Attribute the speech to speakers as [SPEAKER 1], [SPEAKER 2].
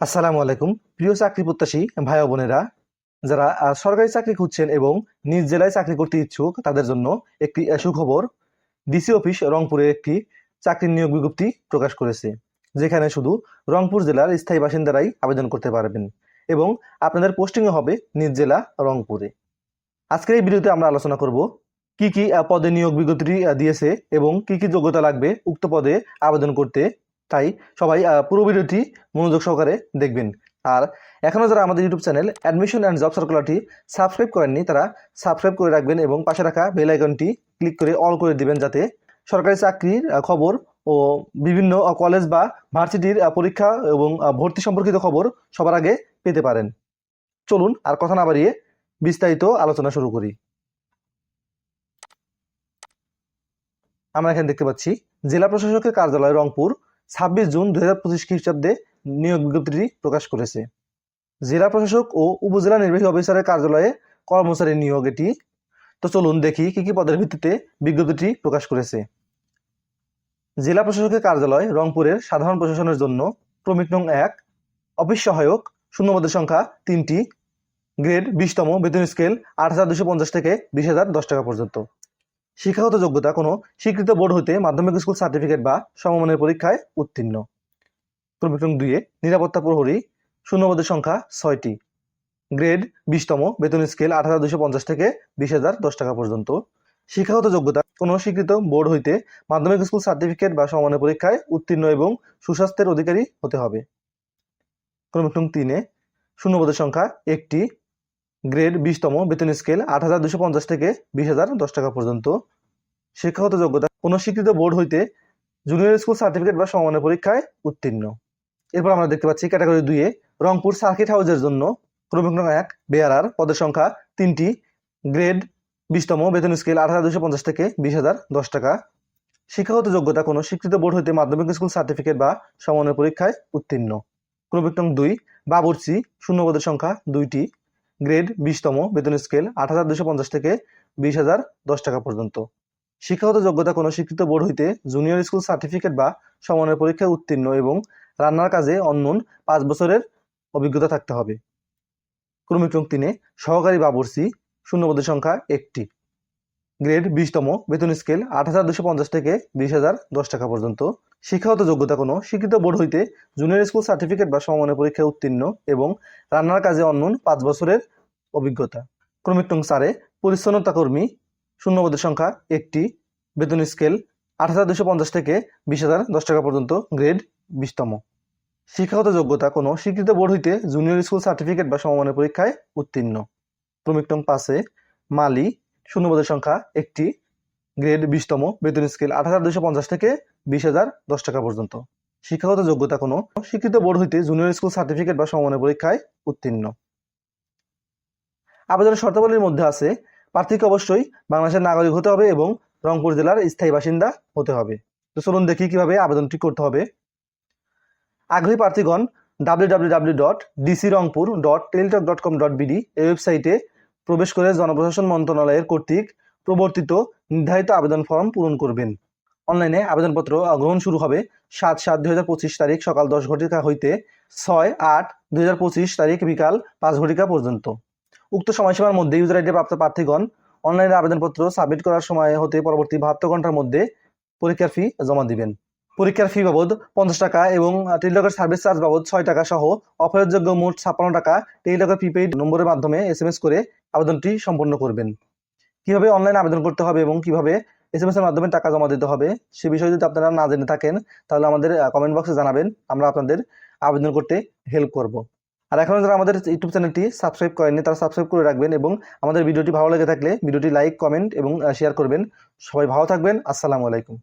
[SPEAKER 1] আসসালামু আলাইকুম। প্রিয় চাকরি প্রত্যাশী ভাই বোনেরা, যারা সরকারি চাকরি খুঁজছেন এবং নিজ জেলায় চাকরি করতে ইচ্ছুক, তাদের জন্য একটি সুখবর। ডিসি অফিস রংপুরে একটি চাকরির নিয়োগ বিজ্ঞপ্তি প্রকাশ করেছে, যেখানে শুধু রংপুর জেলার স্থায়ী বাসিন্দারাই আবেদন করতে পারবেন এবং আপনাদের পোস্টিংও হবে নিজ জেলা রংপুরে। আজকের এই ভিডিওতে আমরা আলোচনা করব, কি কি পদে নিয়োগ বিজ্ঞপ্তি দিয়েছে এবং কি কি যোগ্যতা লাগবে উক্ত পদে আবেদন করতে তাই সবাই পুরো ভিডিওটি মনোযোগ সহকারে দেখবেন। আর এখনও যারা আমাদের YouTube channel admission and job সার্কুলারটি সাবস্ক্রাইব করেননি, তারা সাবস্ক্রাইব করে রাখবেন এবং পাশে রাখা বেল আইকনটি ক্লিক করে অল করে দিবেন যাতে সরকারি চাকরির খবর ও বিভিন্ন কলেজ বা ভার্সিটির পরীক্ষা এবং ভর্তি সম্পর্কিত খবর সবার আগে পেতে পারেন। চলুন আর কথা না বাড়িয়ে বিস্তারিত আলোচনা শুরু করি। আমরা এখানে দেখতে পাচ্ছি, জেলা প্রশাসকের কার্যালয় রংপুর ছাব্বিশ জুন দুই হাজার পঁচিশ খ্রিস্টাব্দে নিয়োগ বিজ্ঞপ্তিটি প্রকাশ করেছে। জেলা প্রশাসক ও উপজেলা নির্বাহী অফিসারের কার্যালয়ে কর্মচারী নিয়োগ এটি। তো চলুন দেখি কি কি পদের ভিত্তিতে বিজ্ঞপ্তিটি প্রকাশ করেছে। জেলা প্রশাসকের কার্যালয় রংপুরের সাধারণ প্রশাসনের জন্য ক্রমিক নং এক, অফিস সহায়ক, শূন্যপদের সংখ্যা তিনটি, গ্রেড বিশতম বেতন স্কেল আট হাজার দুশো পঞ্চাশ থেকে বিশ হাজার দশ টাকা পর্যন্ত। শিক্ষাগত যোগ্যতা কোনো স্বীকৃত বোর্ড হইতে মাধ্যমিক স্কুল সার্টিফিকেট বা সমমানের পরীক্ষায় উত্তীর্ণ। ক্রমিক নং দুইয়ে নিরাপত্তা প্রহরী, শূন্যপদের সংখ্যা ছয়টি। গ্রেড বিশতম, বেতন স্কেল আট হাজার দুশো পঞ্চাশ থেকে বিশ হাজার দশ টাকা পর্যন্ত। শিক্ষাগত যোগ্যতা কোনো স্বীকৃত বোর্ড হইতে মাধ্যমিক স্কুল সার্টিফিকেট বা সমমানের পরীক্ষায় উত্তীর্ণ এবং সুস্বাস্থ্যের অধিকারী হতে হবে। ক্রমিক নং তিনে শূন্যপদের সংখ্যা একটি গ্রেড বিশতম বেতন স্কেল আট হাজার দুশো পঞ্চাশ থেকে বিশ হাজার দশ টাকা পর্যন্ত। শিক্ষাগত যোগ্যতা কোনো স্বীকৃত বোর্ড হইতে জুনিয়র স্কুল সার্টিফিকেট বা সমমানের পরীক্ষায় উত্তীর্ণ। এরপর আমরা দেখতে পাচ্ছি ক্যাটাগরি দুইয়ে রংপুর সার্কিট হাউসের জন্য ক্রমিক নং এক বেয়ারার পদের সংখ্যা তিনটি। গ্রেড বিশতম বেতন স্কেল আট হাজার দুশো পঞ্চাশ থেকে বিশ হাজার দশ টাকা। শিক্ষাগত যোগ্যতা, কোনো স্বীকৃত বোর্ড হইতে মাধ্যমিক স্কুল সার্টিফিকেট বা সমন্বয় পরীক্ষায় উত্তীর্ণ। ক্রমিক নং দুই বাবুর্চি শূন্যপদের সংখ্যা দুইটি। গ্রেড বিশতম বেতন স্কেল আট হাজার দুশো পঞ্চাশ থেকে বিশ হাজার দশ টাকা পর্যন্ত। শিক্ষাগত যোগ্যতা কোনো স্বীকৃত বোর্ড হইতে জুনিয়র স্কুল সার্টিফিকেট বা সমানের পরীক্ষায় উত্তীর্ণ এবং রান্নার কাজে অন্যন পাঁচ বছরের অভিজ্ঞতা থাকতে হবে। ক্রমিক্রম তিনে সহকারী বাবরসি শূন্যপদের সংখ্যা একটি। গ্রেড বিশতম, বেতন স্কেল আট হাজার দুশো পঞ্চাশ থেকে বিশ হাজার দশ টাকা পর্যন্ত। শিক্ষাগত যোগ্যতা কোনো, স্বীকৃত বোর্ড হইতে জুনিয়র স্কুল সার্টিফিকেট বা সমমানের পরীক্ষায় উত্তীর্ণ এবং রান্নার কাজে অন্যন পাঁচ বছরের অভিজ্ঞতা। ক্রমিক নং চারে পরিচ্ছন্নতা কর্মী, শূন্যপদের সংখ্যা একটি, বেতন স্কেল আট হাজার দুশো পঞ্চাশ থেকে বিশ হাজার দশ টাকা পর্যন্ত, গ্রেড বিশতম। শিক্ষাগত যোগ্যতা কোনো, স্বীকৃত বোর্ড হইতে জুনিয়র স্কুল সার্টিফিকেট বা সমমানের পরীক্ষায় উত্তীর্ণ। ক্রমিক নং পাঁচে, মালি শূন্যপদের সংখ্যা একটি, গ্রেড বিশতম, বেতন স্কেল আট হাজার দুশো পঞ্চাশ থেকে বিশ হাজার দশ টাকা পর্যন্ত। শিক্ষাগত যোগ্যতা কোনো। স্বীকৃত বোর্ড হইতে জুনিয়র স্কুল সার্টিফিকেট বা সমমানের পরীক্ষায় উত্তীর্ণ। আবেদনের শর্তাবলীর মধ্যে আছে, প্রার্থীকে অবশ্যই বাংলাদেশের নাগরিক হতে হবে এবং রংপুর জেলার স্থায়ী বাসিন্দা হতে হবে। তো চলুন দেখি কীভাবে আবেদনটি করতে হবে। আগ্রহী প্রার্থীগণ W W W dot DC Rangpur dot Teletalk dot com dot BD এই ওয়েবসাইটে প্রবেশ করে জনপ্রশাসন মন্ত্রণালয়ের কর্তৃক প্রবর্তিত নির্ধারিত আবেদন ফর্ম পূরণ করবেন। অনলাইনে আবেদনপত্র গ্রহণ শুরু হবে সাত সাত দুই তারিখ সকাল দশ ঘটিকা হইতে ছয় আট দুই তারিখ বিকাল পাঁচ ঘটিকা পর্যন্ত। উক্ত সময়সীমার মধ্যে ইউজার আইডি প্রাপ্ত প্রার্থীগণ অনলাইনে আবেদনপত্র সাবমিট করার সময় হতে পরবর্তী বাহাত্তর ঘণ্টার মধ্যে পরীক্ষার ফি জমা দিবেন। পরীক্ষার ফি বাবদ পঞ্চাশ টাকা এবং টেলিটকের সার্ভিস চার্জ বাবদ ছয় টাকা সহ অফারযোগ্য মোট ছাপ্পান্ন টাকা টেলিটকের প্রিপেইড নম্বরের মাধ্যমে এস করে আবেদনটি সম্পন্ন করবেন। কীভাবে অনলাইনে আবেদন করতে হবে এবং কীভাবে এস এম এর মাধ্যমে টাকা জমা দিতে হবে, সে বিষয়ে যদি আপনারা না জেনে থাকেন, তাহলে আমাদের কমেন্ট বক্সে জানাবেন, আমরা আপনাদের আবেদন করতে হেল্প করব। আর এখন যারা আমাদের ইউটিউব চ্যানেলটি সাবস্ক্রাইব করেননি, তারা সাবস্ক্রাইব করে রাখবেন এবং আমাদের ভিডিওটি ভালো লেগে থাকলে ভিডিওটি লাইক কমেন্ট এবং শেয়ার করবেন। সবাই ভালো থাকবেন, আসসালামু আলাইকুম।